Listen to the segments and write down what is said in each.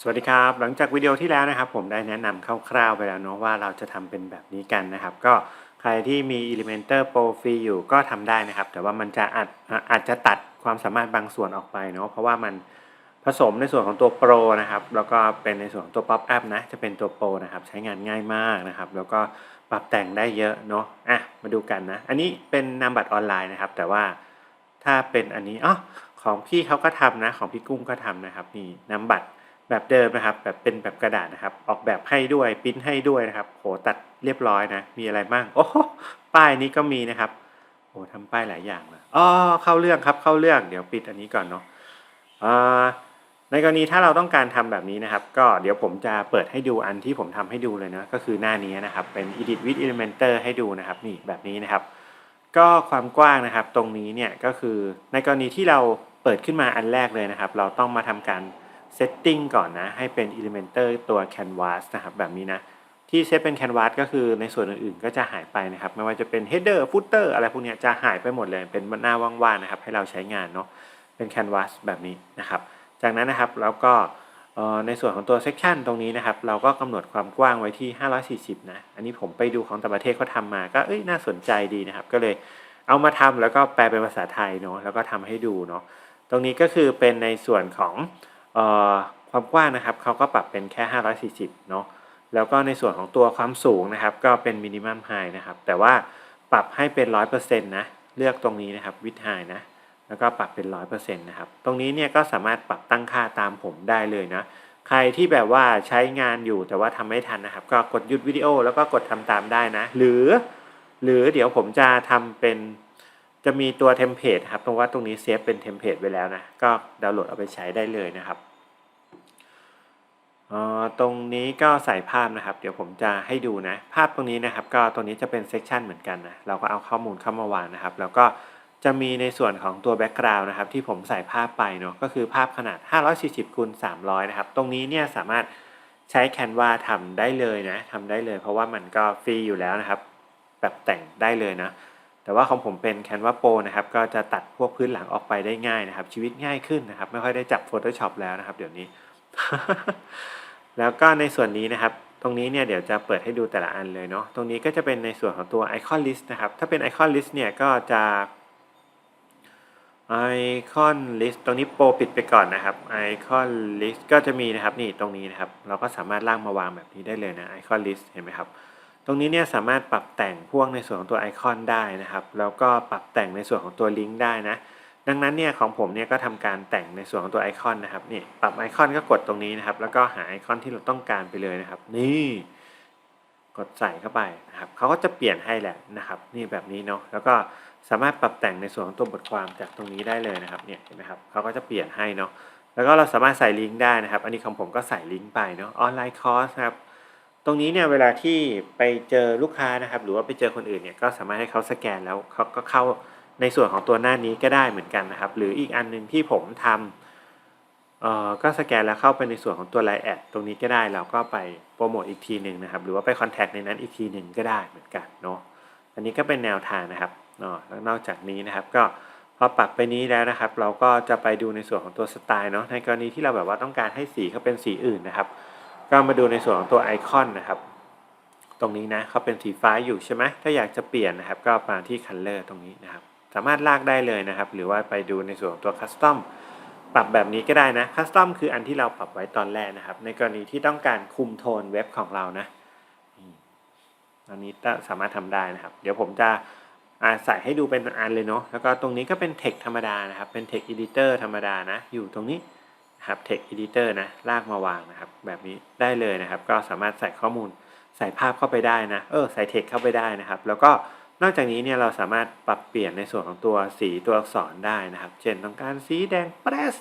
สวัสดีครับ หลังจากวิดีโอที่แล้วนะครับ ผมได้แนะนำคร่าวๆไปแล้วเนาะว่าเราจะทำเป็นแบบนี้กันนะครับ ก็ใครที่มี Elementor Pro ฟรีอยู่ก็ทำได้นะครับ แต่ว่ามันจะอาจอาจจะตัดความสามารถบางส่วนออกไปเนาะเพราะว่ามันผสมในส่วนของตัว Pro นะครับ แล้วก็เป็นในส่วนของตัว Pop Up นะ จะเป็นตัว Pro นะครับ ใช้งานง่ายมากนะครับ แล้วก็ปรับแต่งได้เยอะเนาะอะมาดูกันนะ อันนี้เป็นนามบัตรออนไลน์นะครับ แต่ว่าถ้าเป็นอันนี้อ๋อของพี่เขาก็ทำนะ ของพี่กุ้งก็ทำนะครับนี่นามบัตร แบบเดิมนะครับ แบบเป็นแบบกระดาษนะครับ ออกแบบให้ด้วยปริ้นให้ด้วยนะครับโหตัดเรียบร้อยนะ มีอะไรบ้างโอ้ป้ายนี้ก็มีนะครับโอ้ทำป้ายหลายอย่างเลยอ๋อเข้าเรื่องครับเข้าเรื่องเดี๋ยวปิดอันนี้ก่อนเนาะอ่าในกรณีถ้าเราต้องการทำแบบนี้นะครับ ก็เดี๋ยวผมจะเปิดให้ดูอันที่ผมทำให้ดูเลยนะก็คือหน้านี้นะครับเป็น edit with elementor ให้ดูนะครับนี่แบบนี้นะครับ ก็ความกว้างนะครับ ตรงนี้เนี่ยก็คือในกรณีที่เราเปิดขึ้นมาอันแรกเลยนะครับ เราต้องมาทำการ setting ก่อนนะ ให้เป็น Elementor ตัว Canvas นะครับ แบบนี้นะ ที่เซตเป็น Canvas ก็คือในส่วนอื่นๆ ก็จะหายไปนะครับ ไม่ว่าจะเป็น Header Footer อะไรพวกนี้จะหายไปหมดเลย เป็นหน้าว่างๆนะครับ ให้เราใช้งานเนาะ เป็น Canvas แบบนี้นะครับ จากนั้นนะครับแล้วก็ในส่วนของตัว section ตรงนี้นะครับ เราก็กำหนดความกว้างไว้ที่ 540 นะ อันนี้ผมไปดูของต่างประเทศเขาทำมา ก็เอ้ยน่าสนใจดีนะครับ ก็เลยเอามาทำแล้วก็แปลเป็นภาษาไทยเนาะ แล้วก็ทำให้ดูเนาะ ตรงนี้ก็คือเป็นในส่วนของ ความกว้างนะครับเขาก็ปรับเป็นแค่ 540 เนาะแล้วก็ในส่วนของตัวความสูงนะครับ ก็เป็นมินิมัมไฮนะครับ แต่ว่าปรับให้เป็น 100%นะเลือกตรงนี้นะครับวิดไฮนะแล้วก็ปรับเป็น 100%นะครับ ตรงนี้เนี่ยก็สามารถปรับตั้งค่าตามผมได้เลยนะ ใครที่แบบว่าใช้งานอยู่แต่ว่าทำไม่ทันนะครับ ก็กดหยุดวิดีโอแล้วก็กดทำตามได้นะ หรือ หรือเดี๋ยวผมจะทำเป็น จะมีตัวเทมเพลตครับตรงว่าตรงนี้เซฟเป็นเทมเพลตไว้แล้วนะ ก็ดาวน์โหลดเอาไปใช้ได้เลยนะครับตรงนี้ก็ใส่ภาพนะครับ เดี๋ยวผมจะให้ดูนะ ภาพตรงนี้นะครับ ก็ตรงนี้จะเป็นเซกชันเหมือนกันนะ เราก็เอาข้อมูลเข้ามาวางนะครับ แล้วก็จะมีในส่วนของตัวแบ็กกราวน์นะครับ ที่ผมใส่ภาพไปเนาะ ก็คือภาพขนาด 540คูณ300 นะครับ ตรงนี้เนี่ยสามารถใช้แคนวาทำได้เลยนะทำได้เลย เพราะว่ามันก็ฟรีอยู่แล้วนะครับ แบบแต่งได้เลยนะ แต่ว่าของผมเป็น Canva Pro นะครับก็จะตัดพวกพื้นหลังออกไปได้ง่ายนะครับ ชีวิตง่ายขึ้นนะครับ ไม่ค่อยได้จับ Photoshop แล้วนะครับ เดี๋ยวนี้ แล้วก็ในส่วนนี้นะครับ ตรงนี้เนี่ยเดี๋ยวจะเปิดให้ดูแต่ละอันเลยเนาะตรงนี้ก็จะเป็นในส่วนของตัว Icon List นะครับ ถ้าเป็น Icon List เนี่ยก็จะ Icon List ตรงนี้โปรปิดไปก่อนนะครับ Icon List ก็จะมีนะครับนี่ตรงนี้นะครับ เราก็สามารถลากมาวางแบบนี้ได้เลยนะ Icon List เห็นไหมครับ ตรงนี้เนี่ยสามารถปรับแต่งพวกในส่วนของตัวไอคอนได้นะครับ แล้วก็ปรับแต่งในส่วนของตัวลิงก์ได้นะดังนั้นเนี่ยของผมเนี่ยก็ทำการแต่งในส่วนของตัวไอคอนนะครับนี่ปรับไอคอนก็กดตรงนี้นะครับ แล้วก็หาไอคอนที่เราต้องการไปเลยนะครับ นี่กดใส่เข้าไปนะครับเขาก็จะเปลี่ยนให้แหละนะครับ นี่แบบนี้เนาะแล้วก็สามารถปรับแต่งในส่วนของตัวบทความจากตรงนี้ได้เลยนะครับเนี่ยเห็นไหมครับเขาก็จะเปลี่ยนให้เนาะแล้วก็เราสามารถใส่ลิงก์ได้นะครับ อันนี้ของผมก็ใส่ลิงก์ไปเนาะออนไลน์คอร์สครับ ตรงนี้เนี่ยเวลาที่ไปเจอลูกค้านะครับ หรือว่าไปเจอคนอื่นเนี่ยก็สามารถให้เขาสแกนแล้วเขาก็เข้าในส่วนของตัวหน้านี้ก็ได้เหมือนกันนะครับ หรืออีกอันหนึ่งที่ผมทำเอ่อก็สแกนแล้วเข้าไปในส่วนของตัวไลน์แอดตรงนี้ก็ได้เราก็ไปโปรโมทอีกทีหนึ่งนะครับ หรือว่าไปคอนแทคในนั้นอีกทีหนึ่งก็ได้เหมือนกันเนาะอันนี้ก็เป็นแนวทางนะครับเนาะแล้วนอกจากนี้นะครับ ก็พอปรับไปนี้แล้วนะครับ เราก็จะไปดูในส่วนของตัวสไตล์เนาะในกรณีที่เราแบบว่าต้องการให้สีเขาเป็นสีอื่นนะครับ ก็มาดูในส่วนของตัวไอคอนนะครับ ตรงนี้นะเขาเป็นสีฟ้าอยู่ใช่ไหมถ้าอยากจะเปลี่ยนนะครับ ก็มาที่ Color ตรงนี้นะครับ สามารถลากได้เลยนะครับ หรือว่าไปดูในส่วนของตัว Custom ปรับแบบนี้ก็ได้นะ Custom คืออันที่เราปรับไว้ตอนแรกนะครับ ในกรณีที่ต้องการคุมโทนเว็บของเรานะอันนี้สามารถทำได้นะครับ เดี๋ยวผมจะใส่ให้ดูเป็นอันเลยเนาะแล้วก็ตรงนี้ก็เป็น Text ธรรมดานะครับ เป็น Text Editor ธรรมดานะ อยู่ตรงนี้ ครับ Text Editor นะลากมาวางนะครับ แบบนี้ได้เลยนะครับ ก็สามารถใส่ข้อมูลใส่ภาพเข้าไปได้นะ เออใส่ Text เข้าไปได้นะครับ แล้วก็นอกจากนี้เนี่ยเราสามารถปรับเปลี่ยนในส่วนของตัวสีตัวอักษรได้นะครับ เช่นต้องการสีแดงเปรส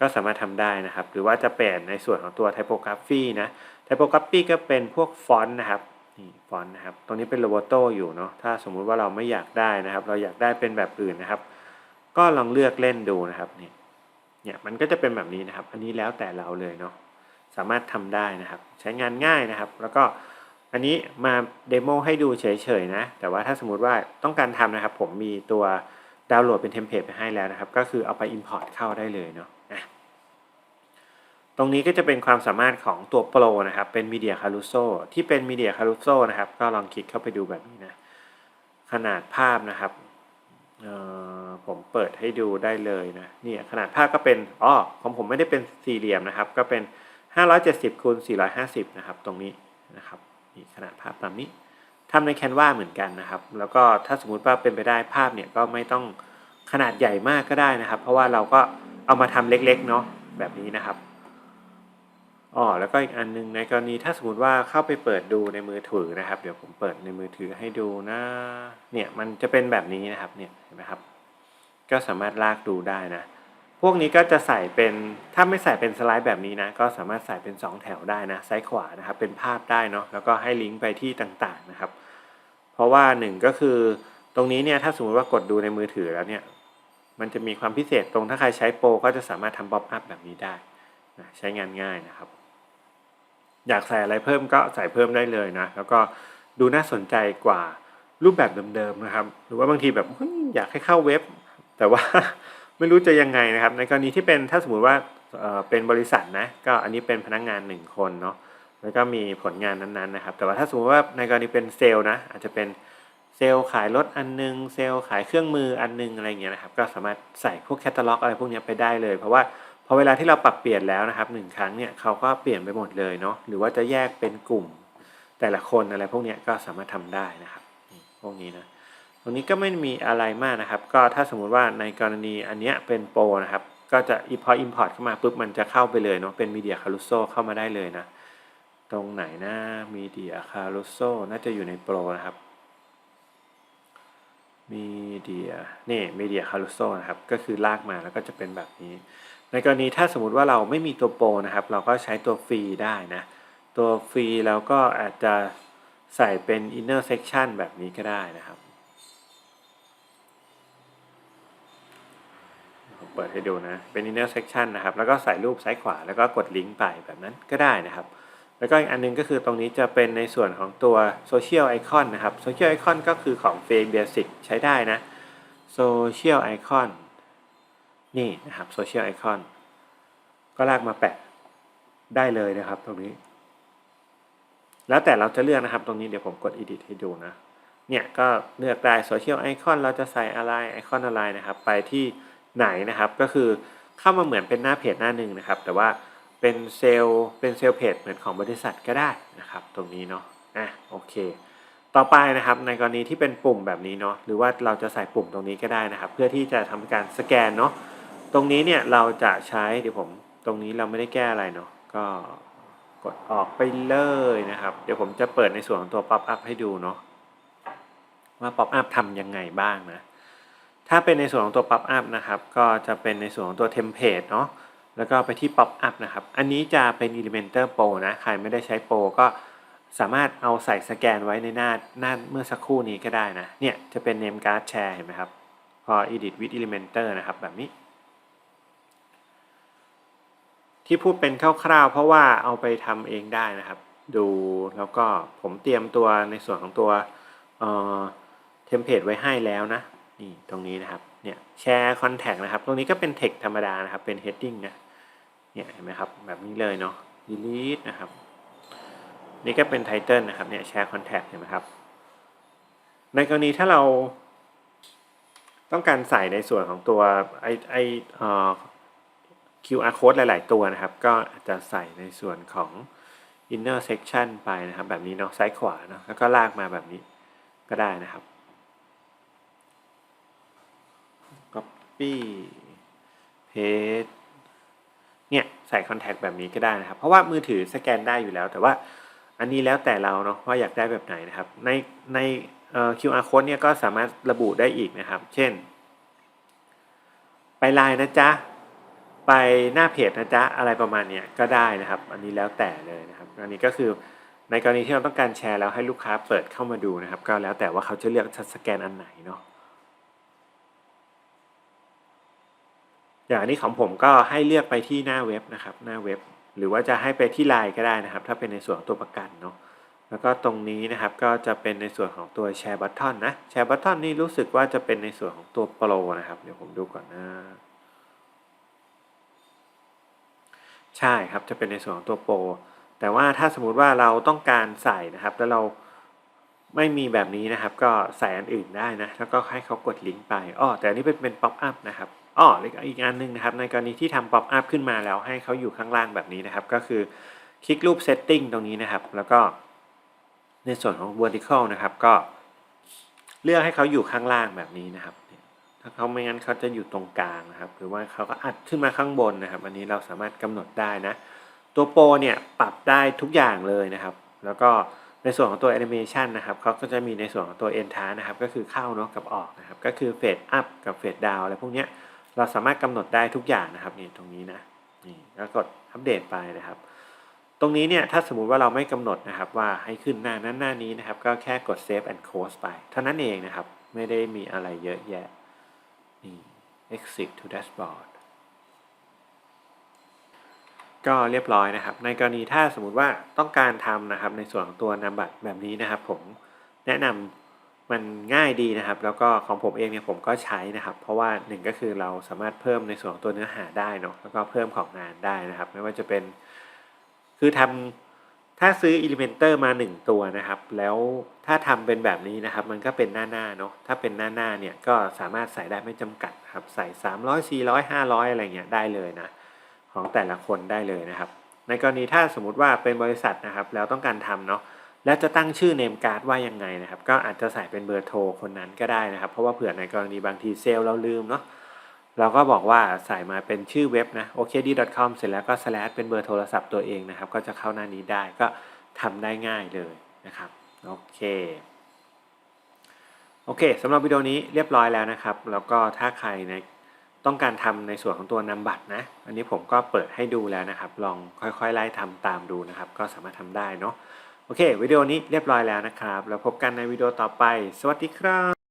ก็สามารถทำได้นะครับ หรือว่าจะเปลี่ยนในส่วนของตัว typography นะ typography ก็เป็นพวกฟอนต์นะครับนี่ฟอนต์นะครับ ตรงนี้เป็นโลโบโตอยู่เนาะถ้าสมมุติว่าเราไม่อยากได้นะครับ เราอยากได้เป็นแบบอื่นนะครับ ก็ลองเลือกเล่นดูนะครับนี่ เนี่ยมันก็จะเป็นแบบนี้นะครับ อันนี้แล้วแต่เราเลยเนาะสามารถทำได้นะครับ ใช้งานง่ายนะครับ แล้วก็อันนี้มาเดโมให้ดูเฉยๆนะ แต่ว่าถ้าสมมุติว่าต้องการทำนะครับ ผมมีตัวดาวน์โหลดเป็นเทมเพลตไปให้แล้วนะครับ ก็คือเอาไป Import เข้าได้เลยเนาะตรงนี้ก็จะเป็นความสามารถของตัวโปรนะครับ เป็น Media Caruso ที่เป็น Media Caruso นะครับ ก็ลองคลิกเข้าไปดูแบบนี้นะ ขนาดภาพนะครับ เอ่อ ผมเปิดให้ดูได้เลยนะเนี่ยขนาดภาพก็เป็นอ๋อของผมไม่ได้เป็นสี่เหลี่ยมนะครับ ก็เป็น 570คูณ450 นะครับ ตรงนี้นะครับนี่ขนาดภาพตามนี้ทำใน Canva เหมือนกันนะครับ แล้วก็ถ้าสมมุติว่าเป็นไปได้ภาพเนี่ยก็ไม่ต้องขนาดใหญ่มากก็ได้นะครับ เพราะว่าเราก็เอามาทำเล็กๆเนาะแบบนี้นะครับอ๋อแล้วก็อีกอันนึงในกรณีถ้าสมมติว่าเข้าไปเปิดดูในมือถือนะครับ เดี๋ยวผมเปิดในมือถือให้ดูนะเนี่ยมันจะเป็นแบบนี้นะครับเนี่ยเห็นไหมครับ ก็สามารถลากดูได้นะ พวกนี้ก็จะใส่เป็นถ้าไม่ใส่เป็นสไลด์แบบนี้นะ ก็สามารถใส่เป็น 2 แถวได้นะซ้ายขวานะครับ เป็นภาพได้เนาะแล้วก็ให้ลิงก์ไปที่ต่างๆนะครับ เพราะว่าหนึ่งก็คือตรงนี้เนี่ยถ้าสมมติว่ากดดูในมือถือแล้วเนี่ยมันจะมีความพิเศษตรงถ้าใครใช้โปรก็จะสามารถทำป๊อปอัพแบบนี้ได้นะใช้งานง่ายนะครับ อยากใส่อะไรเพิ่มก็ใส่เพิ่มได้เลยนะ แล้วก็ดูน่าสนใจกว่ารูปแบบเดิมๆนะครับ หรือว่าบางทีแบบอยากให้เข้าเว็บ แต่ว่าไม่รู้จะยังไงนะครับ ในกรณีที่เป็นถ้าสมมุติว่าเป็นบริษัทนะก็อันนี้เป็นพนักงานหนึ่งคนเนาะแล้วก็มีผลงานนั้นๆนะครับ แต่ว่าถ้าสมมติว่าในกรณีเป็นเซลล์นะอาจจะเป็นเซลล์ขายรถอันนึง เซลล์ขายเครื่องมืออันนึงอะไรเงี้ยนะครับ ก็สามารถใส่พวกแคตตาล็อกอะไรพวกนี้ไปได้เลย เพราะว่าพอเวลาที่เราปรับเปลี่ยนแล้วนะครับหนึ่งครั้งเนี่ยเขาก็เปลี่ยนไปหมดเลยเนาะหรือว่าจะแยกเป็นกลุ่มแต่ละคนอะไรพวกนี้ก็สามารถทำได้นะครับ พวกนี้นะ ตรงนี้ก็ไม่มีอะไรมากนะครับ ก็ถ้าสมมุติว่าในกรณีอันเนี้ยเป็นโปรนะครับ ก็จะพอ import เข้ามาปุ๊บมันจะเข้าไปเลยเนาะเป็น Media Caruso เข้ามาได้เลยนะ ตรงไหนนะ Media Caruso น่าจะอยู่ในโปรนะครับ Media นี่ Media Caruso นะครับ ก็คือลากมาแล้วก็จะเป็นแบบนี้ ในกรณีถ้าสมมุติว่าเราไม่มีตัวโปรนะครับ เราก็ใช้ตัวฟรีได้นะ ตัวฟรีแล้วก็อาจจะใส่เป็น inner section แบบนี้ก็ได้นะครับ ผมเปิดให้ดูนะ เป็น inner section นะครับ แล้วก็ใส่รูปซ้ายขวาแล้วก็กดลิงก์ไปแบบนั้นก็ได้นะครับ แล้วก็อีกอันนึงก็คือตรงนี้จะเป็นในส่วนของตัว social icon นะครับ social icon ก็คือของ Frame Basic ใช้ได้นะ social icon นี่นะครับ social icon ก็ลากมาแปะได้เลยนะครับตรงนี้ แล้วแต่เราจะเลือกนะครับตรงนี้เดี๋ยวผมกด edit ให้ดูนะเนี่ยก็เลือกได้ social icon เราจะใส่อะไรไอคอนอะไรนะครับ ไปที่ ไหนนะครับ ก็คือเข้ามาเหมือนเป็นหน้าเพจหน้าหนึ่งนะครับ แต่ว่าเป็นเซลล์เป็นเซลล์เพจเหมือนของบริษัทก็ได้นะครับ ตรงนี้เนาะอะโอเค ต่อไปนะครับในกรณีที่เป็นปุ่มแบบนี้เนาะหรือว่าเราจะใส่ปุ่มตรงนี้ก็ได้นะครับ เพื่อที่จะทำการสแกนเนาะตรงนี้เนี่ยเราจะใช้เดี๋ยวผมตรงนี้เราไม่ได้แก้อะไรเนาะก็กดออกไปเลยนะครับ เดี๋ยวผมจะเปิดในส่วนของตัว pop up ให้ดูเนาะว่า pop up ทำยังไงบ้างนะ ถ้าเป็นในส่วนของตัว pop up นะครับ ก็จะเป็นในส่วนของตัว template เนาะ แล้วก็ไปที่ pop up นะครับ อันนี้จะเป็น Elementor Pro นะ ใครไม่ได้ใช้ Pro ก็สามารถเอาใส่สแกนไว้ในหน้าหน้าเมื่อสักครู่นี้ก็ได้นะ เนี่ยจะเป็น name card share เห็นไหมครับ พอ edit with Elementor นะครับแบบนี้ ที่พูดเป็นคร่าวๆ เพราะว่าเอาไปทำเองได้นะครับ ดูแล้วก็ผมเตรียมตัวในส่วนของตัวเอ่อเทมเพลตไว้ให้แล้วนะ นี่ตรงนี้นะครับเนี่ยแชร์คอนแทคนะครับ ตรงนี้ก็เป็น text ธรรมดานะครับ เป็น heading นะเนี่ยเห็นไหมครับแบบนี้เลยเนาะ delete นะครับ นี่ก็เป็น title นะครับเนี่ยแชร์คอนแทคเห็นไหมครับ ในกรณีถ้าเราต้องการใส่ในส่วนของตัวไอไอเอ่อ QR code หลาย ๆ ตัวนะครับ ก็อาจจะใส่ในส่วนของ inner section ไปนะครับ แบบนี้เนาะซ้ายขวาเนาะแล้วก็ลากมาแบบนี้ก็ได้นะครับ copy paste เนี่ยใส่ contact แบบนี้ก็ได้นะครับ เพราะว่ามือถือสแกนได้อยู่แล้ว แต่ว่าอันนี้แล้วแต่เราเนาะว่าอยากได้แบบไหนนะครับ ในในเอ่อ QR code เนี่ยก็สามารถระบุได้อีกนะครับ เช่น ไปไลน์นะจ๊ะ ไปหน้าเพจนะจ๊ะ อะไรประมาณเนี้ยก็ได้นะครับ อันนี้แล้วแต่เลยนะครับ อันนี้ก็คือในกรณีที่เราต้องการแชร์แล้วให้ลูกค้าเปิดเข้ามาดูนะครับ ก็แล้วแต่ว่าเขาจะเลือกสแกนอันไหนเนาะ อย่างอันนี้ของผมก็ให้เลือกไปที่หน้าเว็บนะครับ หน้าเว็บ หรือว่าจะให้ไปที่ไลน์ก็ได้นะครับ ถ้าเป็นในส่วนของตัวประกันเนาะแล้วก็ตรงนี้นะครับก็จะเป็นในส่วนของตัวแชร์บัตทอนนะแชร์บัตทอนนี่รู้สึกว่าจะเป็นในส่วนของตัวโปรนะครับ เดี๋ยวผมดูก่อนนะใช่ครับจะเป็นในส่วนของตัวโปรแต่ว่าถ้าสมมุติว่าเราต้องการใส่นะครับแล้วเราไม่มีแบบนี้นะครับ ก็ใส่อันอื่นได้นะแล้วก็ให้เขากดลิงก์ไปอ้อแต่อันนี้เป็นเป็นป๊อปอัพนะครับ อ้ออีกอันหนึงนะครับ ในกรณีที่ทำป๊อปอัพขึ้นมาแล้วให้เขาอยู่ข้างล่างแบบนี้นะครับ ก็คือคลิกรูป setting ตรงนี้นะครับ แล้วก็ในส่วนของ vertical นะครับ ก็เลือกให้เขาอยู่ข้างล่างแบบนี้นะครับ ถ้าเขาไม่งั้นเขาจะอยู่ตรงกลางนะครับ หรือว่าเขาก็อัดขึ้นมาข้างบนนะครับ อันนี้เราสามารถกำหนดได้นะ ตัวโปรเนี่ยปรับได้ทุกอย่างเลยนะครับ แล้วก็ในส่วนของตัวแอนิเมชันนะครับเขาก็จะมีในส่วนของตัว e n t r นะครับ ก็คือเข้าเนาะกับออกนะครับ ก็คือเฟดอัพกับเฟดดาวอะไรพวกเนี้ย เราสามารถกำหนดได้ทุกอย่างนะครับนี่ตรงนี้นะนี่แล้วกดอัปเดตไปนะครับ ตรงนี้เนี่ยถ้าสมมุติว่าเราไม่กำหนดนะครับ ว่าให้ขึ้นหน้านั้นหน้านี้นะครับ ก็แค่กด save and close ไป เท่านั้นเองนะครับ ไม่ได้มีอะไรเยอะแยะนี่ exit to dashboard ก็เรียบร้อยนะครับ ในกรณีถ้าสมมุติว่าต้องการทำนะครับ ในส่วนของตัวนามบัตรแบบนี้นะครับ ผมแนะนำ มันง่ายดีนะครับ แล้วก็ของผมเองเนี่ยผมก็ใช้นะครับ เพราะว่าหนึ่งก็คือเราสามารถเพิ่มในส่วนของตัวเนื้อหาได้เนาะแล้วก็เพิ่มของงานได้นะครับ ไม่ว่าจะเป็น คือทำถ้าซื้อ Elementor มา 1 ตัวนะครับ แล้วถ้าทำเป็นแบบนี้นะครับ มันก็เป็นหน้าหน้าๆเนาะถ้าเป็นหน้าหน้าๆเนี่ยก็สามารถใส่ได้ไม่จำกัดครับใส่ 300 400 500 อะไรเงี้ยได้เลยนะ ของแต่ละคนได้เลยนะครับ ในกรณีถ้าสมมุติว่าเป็นบริษัทนะครับ แล้วต้องการทำเนาะ แล้วจะตั้งชื่อเนมการ์ดว่ายังไงนะครับ ก็อาจจะใส่เป็นเบอร์โทรคนนั้นก็ได้นะครับ เพราะว่าเผื่อในกรณีบางทีเซลล์เราลืมเนาะเราก็บอกว่าใส่มาเป็นชื่อเว็บนะ okd.com เสร็จแล้วก็ slash เป็นเบอร์โทรศัพท์ตัวเองนะครับ ก็จะเข้าหน้านี้ได้ก็ทำได้ง่ายเลยนะครับโอเคโอเคสำหรับวิดีโอนี้เรียบร้อยแล้วนะครับ แล้วก็ถ้าใครในต้องการทำในส่วนของตัวนำบัตรนะ อันนี้ผมก็เปิดให้ดูแล้วนะครับ ลองค่อยๆไล่ทำตามดูนะครับ ก็สามารถทำได้เนาะ โอเค วิดีโอนี้เรียบร้อยแล้วนะครับ แล้วพบกันในวิดีโอต่อไป สวัสดีครับ